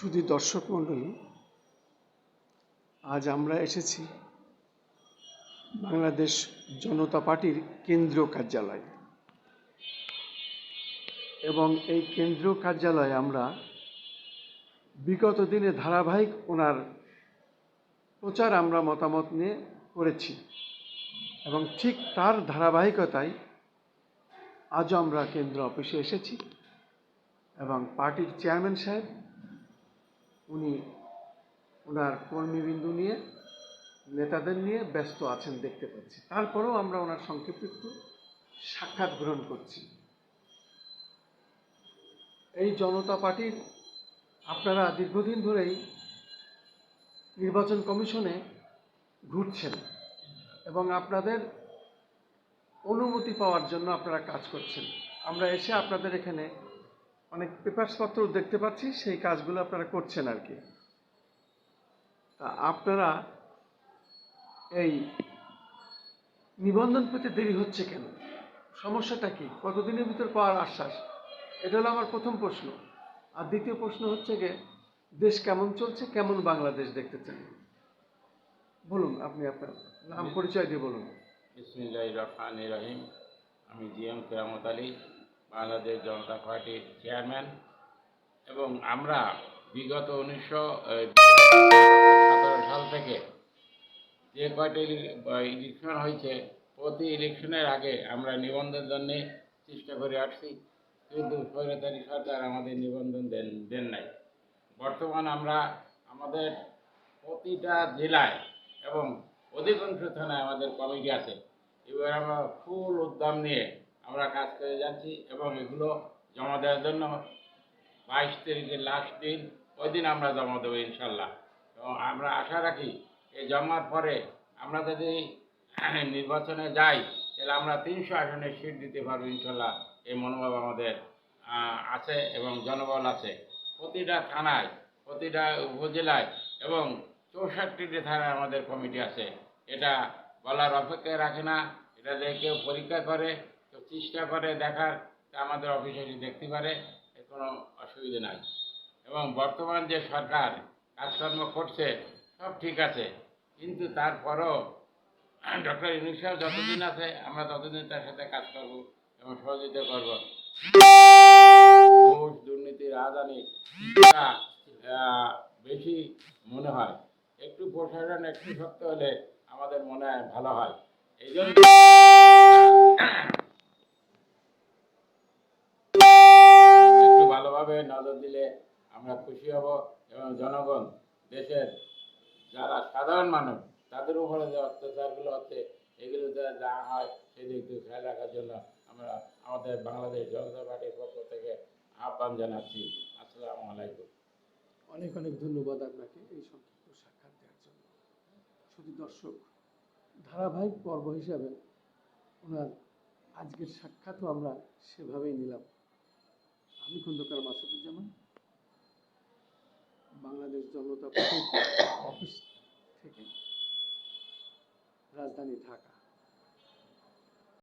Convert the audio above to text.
শুধু দর্শক মণ্ডলী, আজ আমরা এসেছি বাংলাদেশ জনতা পার্টির কেন্দ্রীয় কার্যালয়। এবং এই কেন্দ্রীয় কার্যালয়ে আমরা বিগত দিনে ধারাবাহিক ওনার প্রচার আমরা মতামত নিয়ে করেছি এবং ঠিক তার ধারাবাহিকতায় আজও আমরা কেন্দ্র অফিসে এসেছি এবং পার্টির চেয়ারম্যান সাহেব উনি ওনার কর্মীবিন্দু নিয়ে, নেতাদের নিয়ে ব্যস্ত আছেন দেখতে পাচ্ছি। তারপরেও আমরা ওনার সংক্ষিপ্ত একটু সাক্ষাৎ গ্রহণ করছি। এই জনতা পার্টির আপনারা দীর্ঘদিন ধরেই নির্বাচন কমিশনে ঘুরছেন এবং আপনাদের অনুমতি পাওয়ার জন্য আপনারা কাজ করছেন। আমরা এসে আপনাদের এখানে অনেক পেপারসপত্র দেখতে পাচ্ছি সেই কাজগুলো আপনারা করছেন আর কি। তা আপনারা এই নিবন্ধন পেতে দেরি হচ্ছে কেন? সমস্যাটা কি? কতদিনের ভিতর পাওয়ার আশ্বাস? এটা হলো আমার প্রথম প্রশ্ন। আর দ্বিতীয় প্রশ্ন হচ্ছে যে দেশ কেমন চলছে কেমন বাংলাদেশ দেখতে চান? বলুন আপনি আপনার নাম পরিচয় দিয়ে বলুন। বিসমিল্লাহ রহমান রহিম। আমি জিএম কেরামত আলী বাংলাদেশ জনতা পার্টির চেয়ারম্যান এবং আমরা বিগত উনিশশো সতেরো সাল থেকে যে কয়টি ইলেকশন হয়েছে, প্রতি ইলেকশনের আগে আমরা নিবন্ধনের জন্যে চেষ্টা করে আসছি। কিন্তু স্বৈরাচারী সরকার আমাদের নিবন্ধন দেন দেন নাই। বর্তমান আমরা আমাদের প্রতিটা জেলায় এবং অধিকাংশ থানায় আমাদের কমিটি আছে। এবার আমরা ফুল উদ্যম নিয়ে আমরা কাজ করে যাচ্ছি এবং এগুলো জমা দেওয়ার জন্য বাইশ তারিখের লাস্ট দিন, ওই দিন আমরা জমা দেবো ইনশাল্লাহ। এবং আমরা আশা রাখি এই জমার পরে আমরা যদি নির্বাচনে যাই, তাহলে আমরা তিনশো আসনের সিট দিতে পারব ইনশাল্লাহ। এই মনোভাব আমাদের আছে এবং জনবল আছে। প্রতিটা থানায়, প্রতিটা উপজেলায় এবং চৌষট্টিটি থানায় আমাদের কমিটি আছে। এটা বলার অপেক্ষায় রাখে না। এটা যে কেউ পরীক্ষা করে চেষ্টা করে দেখার আমাদের অফিসে এসে দেখতে পারে কোনো অসুবিধা নাই। এবং বর্তমান যে সরকার কাজকর্ম করছে, সব ঠিক আছে। কিন্তু তারপরও ডক্টর সাহেব যতদিন আছে, আমরা ততদিন তার সাথে কাজ করব এবং সহযোগিতা করব। ঘুষ দুর্নীতি রাজধানী বেশি মনে হয়। একটু প্রশাসন একটু শক্ত হলে আমাদের মনে হয় ভালো হয়। এই জন্য আমরা খুশি হব এবং জনগণ, দেশের যারা সাধারণ মানুষ, তাদের উপরে যে অত্যাচারগুলো হচ্ছে, এগুলো যা- হয়, সেদিকে একটু খেয়াল রাখার জন্য আমরা আমাদের বাংলাদেশ জনতা পার্টির পক্ষ থেকে আহ্বান জানাচ্ছি। আসসালামু আলাইকুম। অনেক অনেক ধন্যবাদ আপনাকে এই সংক্ষিপ্ত সাক্ষাৎ দেওয়ার জন্য। শুধু দর্শক, ধারাবাহিক পর্ব হিসাবে ওনার আজকের সাক্ষাৎও আমরা সেভাবেই নিলাম। আমি খন্দকার মাসুদুজ্জামান। বাংলাদেশ জনতা পার্টির অফিস থেকে রাজধানী ঢাকা।